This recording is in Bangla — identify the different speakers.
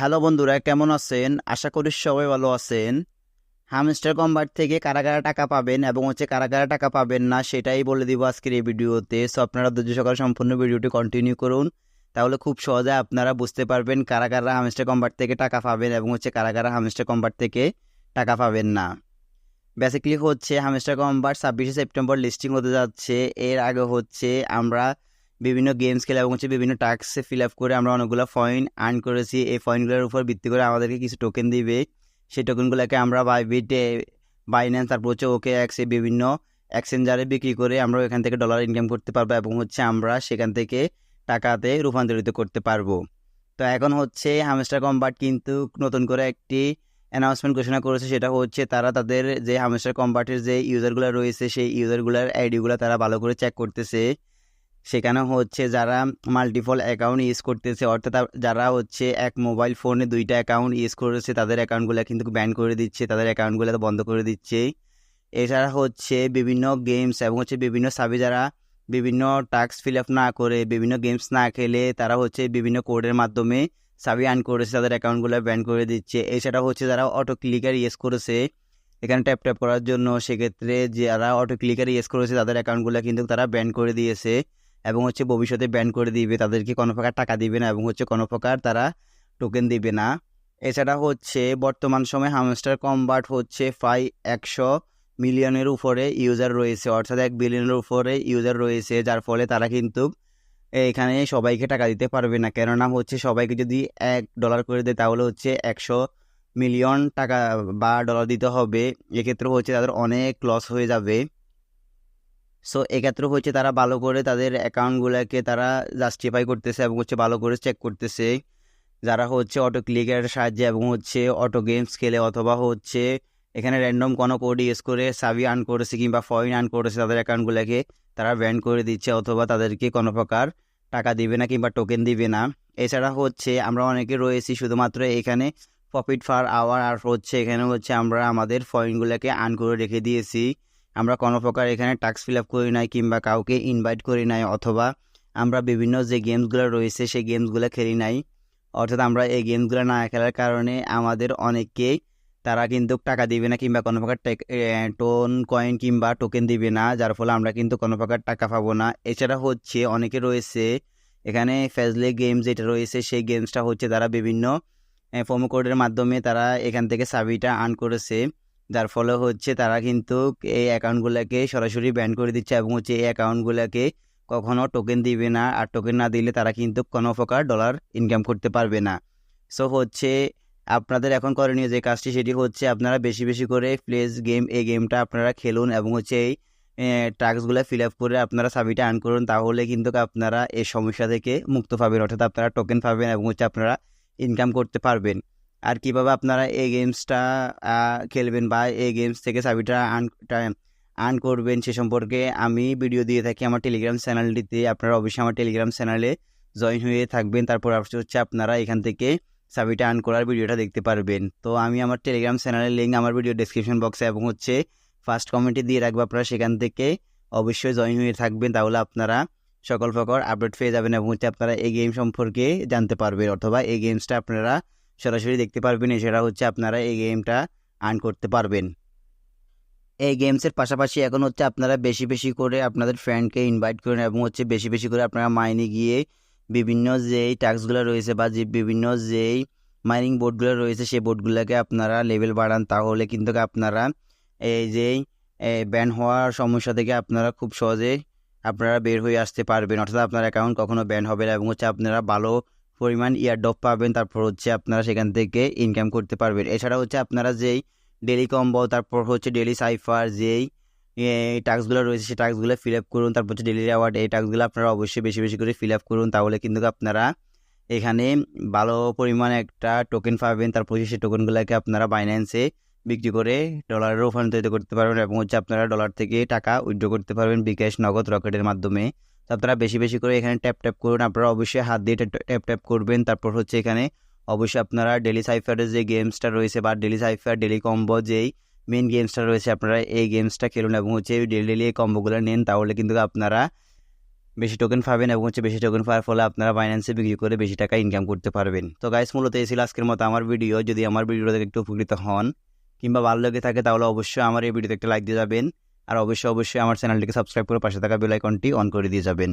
Speaker 1: হ্যালো বন্ধুরা, কেমন আছেন? আশা করি সবাই ভালো আছেন। হামস্টার কম্বাট থেকে কারা কারা টাকা পাবেন এবং হচ্ছে কারা কারা টাকা পাবেন না, সেটাই বলে দিব আজকের এই ভিডিওতে। সো আপনারা ধৈর্য সকাল সম্পূর্ণ ভিডিওটি কন্টিনিউ করুন। তাহলে খুব সহজে আপনারা বুঝতে পারবেন কারা কারা হামস্টার কম্বার থেকে টাকা পাবেন এবং হচ্ছে কারা কারা হামস্টার কম্বার থেকে টাকা পাবেন না। বেসিক্যালি হচ্ছে হামস্টার কম্বার ছাব্বিশে সেপ্টেম্বর লিস্টিং হতে যাচ্ছে। এর আগে হচ্ছে আমরা বিভিন্ন গেমস খেলে এবং হচ্ছে বিভিন্ন টাস্কে ফিল আপ করে আমরা অনেকগুলো ফয়েন আর্ন করেছি। এই ফয়েনগুলোর উপর ভিত্তি করে আমাদেরকে কিছু টোকেন দিবে। সেই টোকেনগুলোকে আমরা বাইবিটে বাইন্যান্স তারপর হচ্ছে ওকে অ্যাক্সে বিভিন্ন এক্সচেঞ্জারে বিক্রি করে আমরা এখান থেকে ডলার ইনকাম করতে পারব এবং হচ্ছে আমরা সেখান থেকে টাকাতে রূপান্তরিত করতে পারব। তো এখন হচ্ছে হামস্টার কম্বাট কিন্তু নতুন করে একটি অ্যানাউন্সমেন্ট ঘোষণা করেছে, সেটা হচ্ছে তারা তাদের যে হামস্টার কম্বাটের যে ইউজারগুলো রয়েছে, সেই ইউজারগুলোর আইডিগুলো তারা ভালো করে চেক করতেছে। সেখানে হচ্ছে যারা মাল্টিপল অ্যাকাউন্ট ইউজ করতেছে, অর্থাৎ যারা হচ্ছে এক মোবাইল ফোনে দুইটা অ্যাকাউন্ট ইউজ করেছে, তাদের অ্যাকাউন্টগুলো কিন্তু ব্যান করে দিচ্ছে, তাদের অ্যাকাউন্টগুলো বন্ধ করে দিচ্ছে। এছাড়া হচ্ছে বিভিন্ন গেমস এবং হচ্ছে বিভিন্ন সাবি যারা বিভিন্ন টাস্ক ফিল আপ না করে, বিভিন্ন গেমস না খেলে, তারা হচ্ছে বিভিন্ন কোডের মাধ্যমে সাবি আর্ন করেছে, তাদের অ্যাকাউন্টগুলো ব্যান করে দিচ্ছে। এছাড়া হচ্ছে যারা অটো ক্লিকার ইউজ করেছে, এখানে ট্যাপ ট্যাপ করার জন্য সেক্ষেত্রে যারা অটো ক্লিকার ইউজ করেছে, তাদের অ্যাকাউন্টগুলো কিন্তু তারা ব্যান করে দিয়েছে। এবং হচ্ছে ভবিষ্যতে ব্যান করে দিবে, তাদেরকে কোনো প্রকার টাকা দিবে না এবং হচ্ছে কোনো প্রকার তারা টোকেন দিবে না। এছাড়া হচ্ছে বর্তমান সময়ে হামস্টার কম্বাট হচ্ছে প্রায় একশো মিলিয়নের উপরে ইউজার রয়েছে, অর্থাৎ এক বিলিয়নের উপরে ইউজার রয়েছে, যার ফলে তারা কিন্তু এখানে সবাইকে টাকা দিতে পারবে না। কেননা হচ্ছে সবাইকে যদি এক ডলার করে দেয়, তাহলে হচ্ছে একশো মিলিয়ন টাকা বা ডলার দিতে হবে। এক্ষেত্রে হচ্ছে তাদের অনেক লস হয়ে যাবে। সো এক্ষেত্রে হচ্ছে তারা ভালো করে তাদের অ্যাকাউন্টগুলোকে তারা জাস্টিফাই করতেছে এবং হচ্ছে ভালো করে চেক করতেছে। যারা হচ্ছে অটো ক্লিকের সাহায্যে এবং হচ্ছে অটো গেমস খেলে অথবা হচ্ছে এখানে র্যান্ডম কোনো কোড ইউজ করে সাবি আর্ন করেছে কিংবা ফয়েন আর্ন করেছে তাদের অ্যাকাউন্টগুলোকে তারা ব্যান করে দিচ্ছে অথবা তাদেরকে কোনো প্রকার টাকা দিবে না কিংবা টোকেন দিবে না। এছাড়া হচ্ছে আমরা অনেকে রয়েছি শুধুমাত্র এখানে প্রফিট ফার আওয়ার আর হচ্ছে এখানে হচ্ছে আমরা আমাদের ফয়েনগুলোকে আর্ন করে রেখে দিয়েছি। আমরা কোনো প্রকার এখানে টাস্ক ফিল আপ করি নাই কিংবা কাউকে ইনভাইট করি নাই অথবা আমরা বিভিন্ন যে গেমসগুলো রয়েছে সেই গেমসগুলো খেলি নাই। অর্থাৎ আমরা এই গেমসগুলো না খেলার কারণে আমাদের অনেককেই তারা কিন্তু টাকা দিবে না কিংবা কোনো প্রকার টোন কয়েন কিংবা টোকেন দিবে না, যার ফলে আমরা কিন্তু কোনো প্রকার টাকা পাবো না। এছাড়া হচ্ছে অনেকে রয়েছে, এখানে ফেজলে গেমস যেটা রয়েছে সেই গেমসটা হচ্ছে তারা বিভিন্ন প্রোমো কোডের মাধ্যমে তারা এখান থেকে সাবিটা আর্ন করেছে। যার ফলে হচ্ছে তারা কিন্তু এই অ্যাকাউন্টগুলোকে সরাসরি ব্যান করে দিচ্ছে এবং হচ্ছে এই অ্যাকাউন্টগুলোকে কখনো টোকেন দিবে না। আর টোকেন না দিলে তারা কিন্তু কোনো প্রকার ডলার ইনকাম করতে পারবে না। সো হচ্ছে আপনাদের এখন করণীয় যে কাজটি, সেটি হচ্ছে আপনারা বেশি বেশি করে প্লেস গেম এই গেমটা আপনারা খেলুন এবং হচ্ছে এই টাস্কগুলো ফিল আপ করে আপনারা সাবিটা আর্ন করুন। তাহলে কিন্তু আপনারা এই সমস্যা থেকে মুক্ত পাবেন। অর্থাৎ আপনারা টোকেন পাবেন এবং হচ্ছে আপনারা ইনকাম করতে পারবেন। আর কীভাবে আপনারা এই গেমসটা খেলবেন বা এই গেমস থেকে চাবিটা আর্ন আর্ন করবেন সে সম্পর্কে আমি ভিডিও দিয়ে থাকি আমার টেলিগ্রাম চ্যানেলটিতে আপনারা অবশ্যই আমার টেলিগ্রাম চ্যানেলে জয়েন হয়ে থাকবেন। তারপর হচ্ছে আপনারা এখান থেকে চাবিটা আর্ন করার ভিডিওটা দেখতে পারবেন। তো আমি আমার টেলিগ্রাম চ্যানেলের লিঙ্ক আমার ভিডিও ডিসক্রিপশন বক্সে এবং হচ্ছে ফার্স্ট কমেন্টে দিয়ে রাখব আপনারা সেখান থেকে অবশ্যই জয়েন হয়ে থাকবেন। তাহলে আপনারা সকল প্রকার আপডেট পেয়ে যাবেন এবং হচ্ছে আপনারা এই গেম সম্পর্কে জানতে পারবেন অথবা এই গেমসটা আপনারা সরাসরি দেখতে পারবেন, এছাড়া হচ্ছে আপনারা এই গেমটা আর্ন করতে পারবেন। এই গেমসের পাশাপাশি এখন হচ্ছে আপনারা বেশি বেশি করে আপনাদের ফ্রেন্ডকে ইনভাইট করেন এবং হচ্ছে বেশি বেশি করে আপনারা মাইনে গিয়ে বিভিন্ন যেই টাস্কগুলো রয়েছে বা যে বিভিন্ন যেই মাইনিং বোর্ডগুলো রয়েছে, সেই বোর্ডগুলোকে আপনারা লেভেল বাড়ান। তাহলে কিন্তু আপনারা এই যেই ব্যান হওয়ার সমস্যা থেকে আপনারা খুব সহজে আপনারা বের হয়ে আসতে পারবেন। অর্থাৎ আপনার অ্যাকাউন্ট কখনো ব্যান হবে না এবং হচ্ছে আপনারা ভালো পরিমাণ ইয়ার ইয়ারডপ পাবেন, তারপর হচ্ছে আপনারা সেখান থেকে ইনকাম করতে পারবেন। এছাড়া হচ্ছে আপনারা যেই ডেলি কম্বো তারপর হচ্ছে ডেলি সাইফার যেই টাস্কগুলো রয়েছে, সেই টাস্কগুলো ফিল আপ করুন, তারপর হচ্ছে ডেলি অ্যাওয়ার্ড এই টাস্কগুলো আপনারা অবশ্যই বেশি বেশি করে ফিল আপ করুন, তাহলে কিন্তু আপনারা এখানে ভালো পরিমাণে একটা টোকেন পাবেন। তারপর সেই টোকেনগুলোকে আপনারা বাইন্যান্সে বিক্রি করে ডলারে রূপান্তরিত করতে পারবেন এবং হচ্ছে আপনারা ডলার থেকে টাকা উইথড্র করতে পারবেন, বিকাশ, নগদ, রকেটের মাধ্যমে। আপনারা বেশি বেশি করে এখানে ট্যাপ ট্যাপ করুন। আপনারা অবশ্যই হাত দিয়ে ট্যাপ ট্যাপ করবেন। তারপর হচ্ছে এখানে অবশ্যই আপনারা ডেলি সাইফারের যে গেমসটা রয়েছে বা ডেলি সাইফার ডেলি কম্বো যেই মেন গেমসটা রয়েছে, আপনারা এই গেমসটা খেলুন এবং হচ্ছে ডেলি ডেলি এই কম্বোগুলো নেন, তাহলে কিন্তু আপনারা বেশি টোকেন পাবেন এবং হচ্ছে বেশি টোকেন পাওয়ার ফলে আপনারা ফাইন্যান্সে বিক্রি করে বেশি টাকা ইনকাম করতে পারবেন। তো গাইস মূলত এই ছিল আজকের মতো আমার ভিডিও যদি আমার ভিডিও একটু উপকৃত হন কিংবা ভালো লেগে থাকে, তাহলে অবশ্যই আমার এই ভিডিওতে একটা লাইক দিয়ে যাবেন। আর অবশ্যই অবশ্যই আমার চ্যানেলটিকে সাবস্ক্রাইব করে পাশে থাকা বেলাইকনটি অন করে দিয়ে যাবেন।